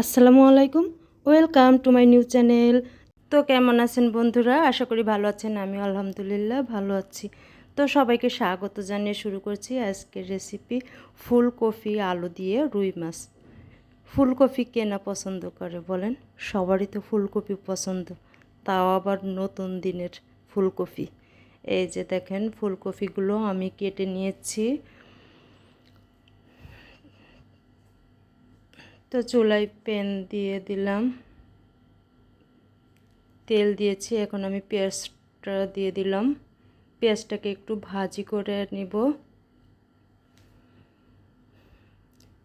আসসালামু আলাইকুম। Welcome to my new channel তো কেমন আছেন বন্ধুরা? আশা করি ভালো আছেন। আমি আলহামদুলিল্লাহ ভালো আছি। তো সবাইকে স্বাগত জানিয়ে শুরু করছি আজকের রেসিপি ফুলকপি আলু দিয়ে রুই মাছ। ফুলকপি কেনা পছন্দ করে বলেন? সবারই তো ফুলকপি পছন্দ। তাও আবার নতুন দিনের ফুলকপি। এই যে দেখেন, ফুলকপিগুলো আমি কেটে নিয়েছি। তো চুলায় প্যান দিয়ে দিলাম। তেল দিয়েছি, এখন আমি পেঁয়াজটা দিয়ে দিলাম। পেঁয়াজটাকে একটু ভাজি করে নিব।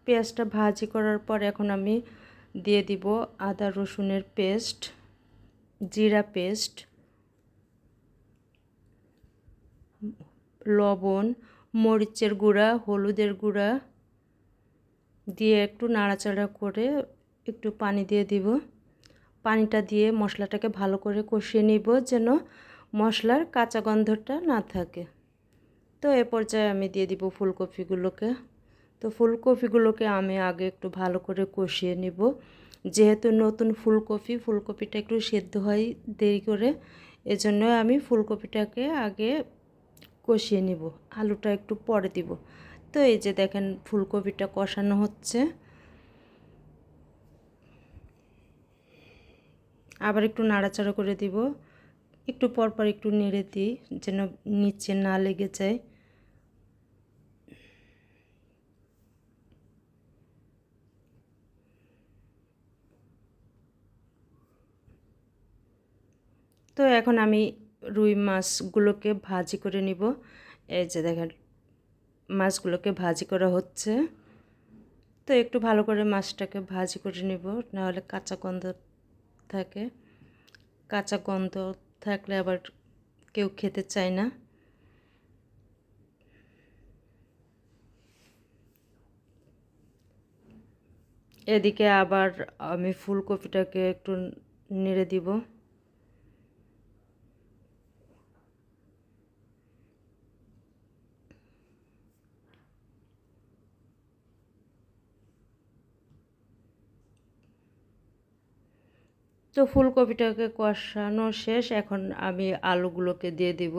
পেঁয়াজটা ভাজি করার পর এখন আমি দিয়ে দিব আদা রসুনের পেস্ট, জিরা পেস্ট, লবণ, মরিচের গুঁড়া, হলুদের গুঁড়া দিয়ে একটু নাড়াচাড়া করে একটু পানি দিয়ে দিব। পানিটা দিয়ে মশলাটাকে ভালো করে কষিয়ে নিব যেন মশলার কাঁচা গন্ধটা না থাকে। তো এ পর্যায়ে আমি দিয়ে দিব ফুলকপিগুলোকে। তো ফুলকপিগুলোকে আমি আগে একটু ভালো করে কষিয়ে নিব। যেহেতু নতুন ফুলকপি, ফুলকপিটা একটু সেদ্ধ হয় দেরি করে, এজন্য আমি ফুলকপিটাকে আগে কষিয়ে নিব। আলুটা একটু পরে দিব। তো এই যে দেখেন ফুলকপিটা কষানো হচ্ছে। আবার একটু নাড়াচাড়া করে দিব। একটু পরপর একটু নেড়ে দিই যেন নিচে না লেগে যায়। তো এখন আমি রুই মাছগুলোকে ভাজি করে নিব। এই যে দেখেন মাছগুলোকে ভাজি করা হচ্ছে। তো একটু ভালো করে মাছটাকে ভাজি করে নেব, নাহলে কাঁচা গন্ধ থাকে। কাঁচা গন্ধ থাকলে আবার কেউ খেতে চায় না। এদিকে আবার আমি ফুলকপিটাকে একটু নেড়ে দিব। তো ফুলকপিটাকে কষানো শেষ। এখন আমি আলুগুলোকে দিয়ে দিব।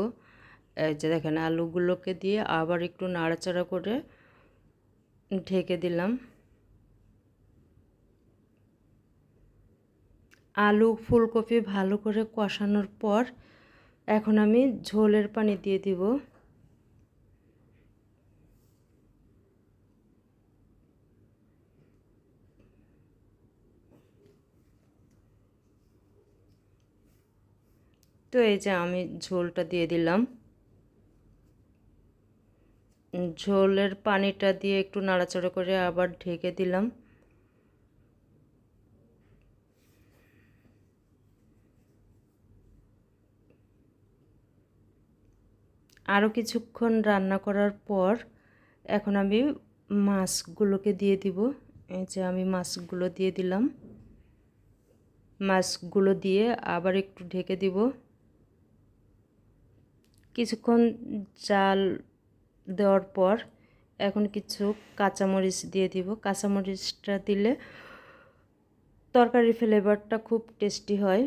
এই যে দেখেন, আলুগুলোকে দিয়ে আবার একটু নাড়াচাড়া করে ঢেকে দিলাম। আলু, ফুলকপি ভালো করে কষানোর পর এখন আমি ঝোলের পানি দিয়ে দিব। তো এই যে আমি ঝোলটা দিয়ে দিলাম। ঝোলের পানিটা দিয়ে একটু নাড়াচাড়া করে আবার ঢেকে দিলাম। আরও কিছুক্ষণ রান্না করার পর এখন আমি মাছগুলোকে দিয়ে দিব। এই যে আমি মাছগুলো দিয়ে দিলাম। মাছগুলো দিয়ে আবার একটু ঢেকে দিব। কিছুক্ষণ জাল দেওয়ার পর এখন কিছু কাঁচামরিচ দিয়ে দিব। কাঁচামরিচটা দিলে তরকারির ফ্লেভারটা খুব টেস্টি হয়।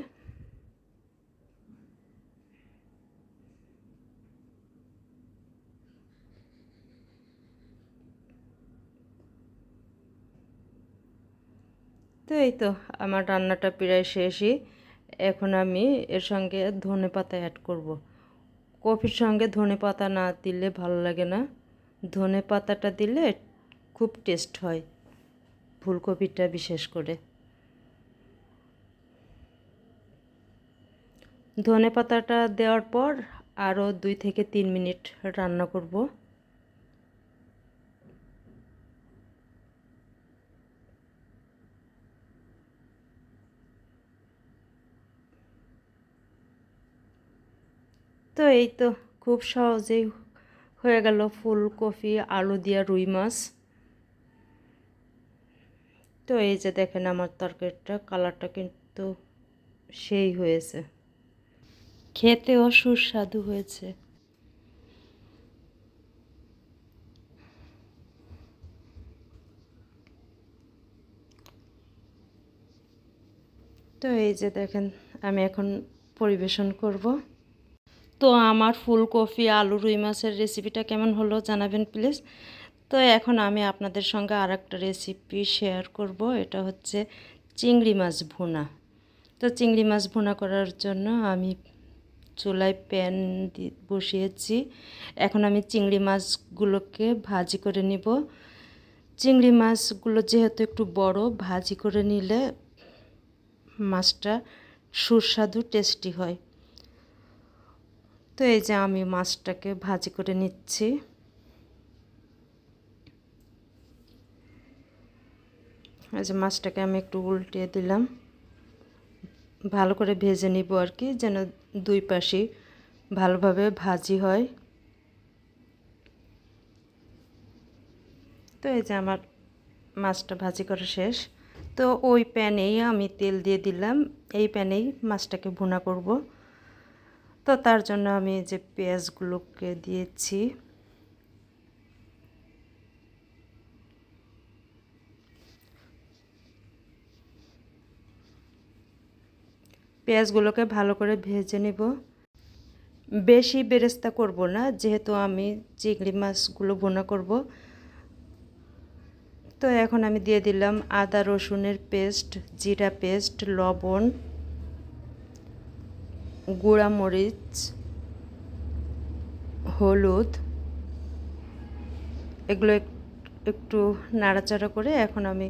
তো এই তো আমার রান্নাটা প্রায় শেষই। এখন আমি এর সঙ্গে ধনে পাতা অ্যাড করব। কফির সঙ্গে ধনে পাতা না দিলে ভালো লাগে না। ধনে পাতাটা দিলে খুব টেস্ট হয়, ফুলকপিটা বিশেষ করে। ধনে পাতাটা দেওয়ার পর আরও দুই থেকে তিন মিনিট রান্না করব। তো এই তো খুব সহজেই হয়ে গেল ফুলকপি, আলু দিয়া রুই মাছ। তো এই যে দেখেন আমার তরকারিটা, কালারটা কিন্তু সেই হয়েছে। খেতেও সুস্বাদু হয়েছে। তো এই যে দেখেন, আমি এখন পরিবেশন করব। তো আমার ফুলকপি, আলু, রুই মাছের রেসিপিটা কেমন হলো জানাবেন প্লিজ তো এখন আমি আপনাদের সঙ্গে আর একটা রেসিপি শেয়ার করব, এটা হচ্ছে চিংড়ি মাছ ভুনা। তো চিংড়ি মাছ ভুনা করার জন্য আমি চুলায় প্যান বসিয়েছি। এখন আমি চিংড়ি মাছগুলোকে ভাজি করে নিব। চিংড়ি মাছগুলো যেহেতু একটু বড়, ভাজি করে নিলে মাছটা সুস্বাদু টেস্টি হয়। তো এই যে আমি মাছটাকে ভাজি করে নিচ্ছি। এই যে মাছটাকে আমি একটু উল্টে দিলাম। ভালো করে ভেজে নিব আর কি, যেন দুই পাশে ভালোভাবে ভাজি হয়। তো এই যে আমার মাছটা ভাজি করা শেষ। তো ওই প্যানেই আমি তেল দিয়ে দিলাম, এই প্যানেই মাছটাকে ভুনা করব। তো তার জন্য আমি যে পেঁয়াজগুলোকে দিয়েছি, পেঁয়াজগুলোকে ভালো করে ভেজে নেব। বেশি বেরেস্তা করব না, যেহেতু আমি চিংড়ি মাছগুলো বোনা করব। তো এখন আমি দিয়ে দিলাম আদা রসুনের পেস্ট, জিরা পেস্ট, লবণ গুঁড়া মরিচ হলুদ, এগুলো একটু নাড়াচাড়া করে এখন আমি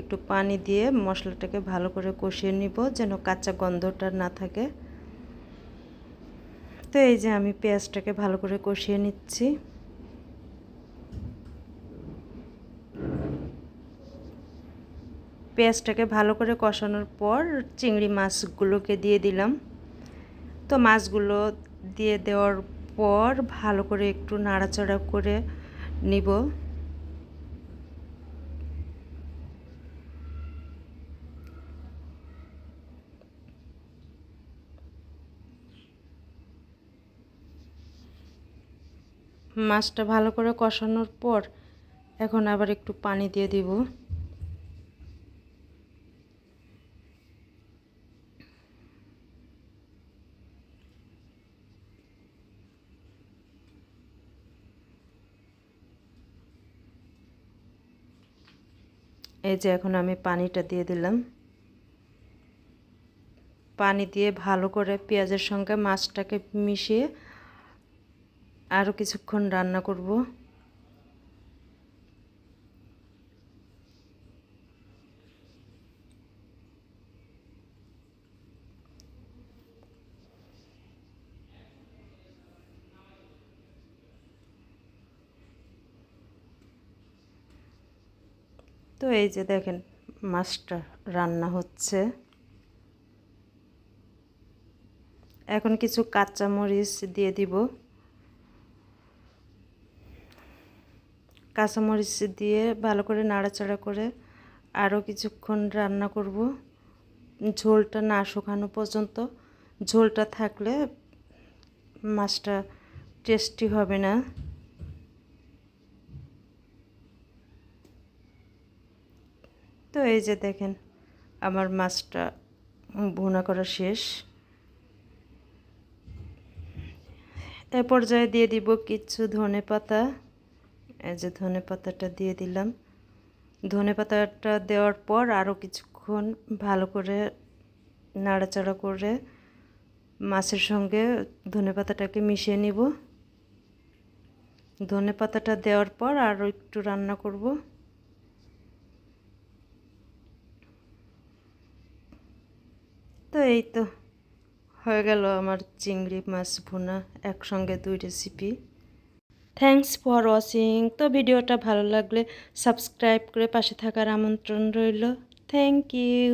একটু পানি দিয়ে মশলাটাকে ভালো করে কষিয়ে নিব যেন কাঁচা গন্ধটা না থাকে। তো এই যে আমি পেঁয়াজটাকে ভালো করে কষিয়ে নিচ্ছি। পেঁয়াজটাকে ভালো করে কষানোর পর চিংড়ি মাছগুলোকে দিয়ে দিলাম। তো মাছগুলো দিয়ে দেওয়ার পর ভালো করে একটু নাড়াচাড়া করে নিব। মাছটা ভালো করে কষানোর পর এখন আবার একটু পানি দিয়ে দিব। এই যে এখন আমি পানিটা দিয়ে দিলাম। পানি দিয়ে ভালো করে পেঁয়াজের সঙ্গে মাছটাকে মিশিয়ে আরও কিছুক্ষণ রান্না করব। তো এই যে দেখেন মাছটা রান্না হচ্ছে। এখন কিছু কাঁচা মরিচ দিয়ে দিব। কাঁচামরিচ দিয়ে ভালো করে নাড়াচাড়া করে আরও কিছুক্ষণ রান্না করব। ঝোলটা না শুকানো পর্যন্ত। ঝোলটা থাকলে মাছটা টেস্টি হবে না। তো এই যে দেখেন, আমার মাছটা ভুনা করা শেষ। এ পর্যায়ে দিয়ে দিব কিছু ধনে পাতা। এই যে ধনে পাতাটা দিয়ে দিলাম। ধনে পাতাটা দেওয়ার পর আরও কিছুক্ষণ ভালো করে নাড়াচাড়া করে মাছের সঙ্গে ধনে পাতাটাকে মিশিয়ে নিব। ধনে পাতাটা দেওয়ার পর আরও একটু রান্না করব। তো এই তো, হয়ে গেল আমার চিংড়ি মাছ ভুনা একসঙ্গে দুই রেসিপি থ্যাংকস ফর ওয়াচিং তো ভিডিওটা ভালো লাগলে সাবস্ক্রাইব করে পাশে থাকার আমন্ত্রণ রইল। Thank you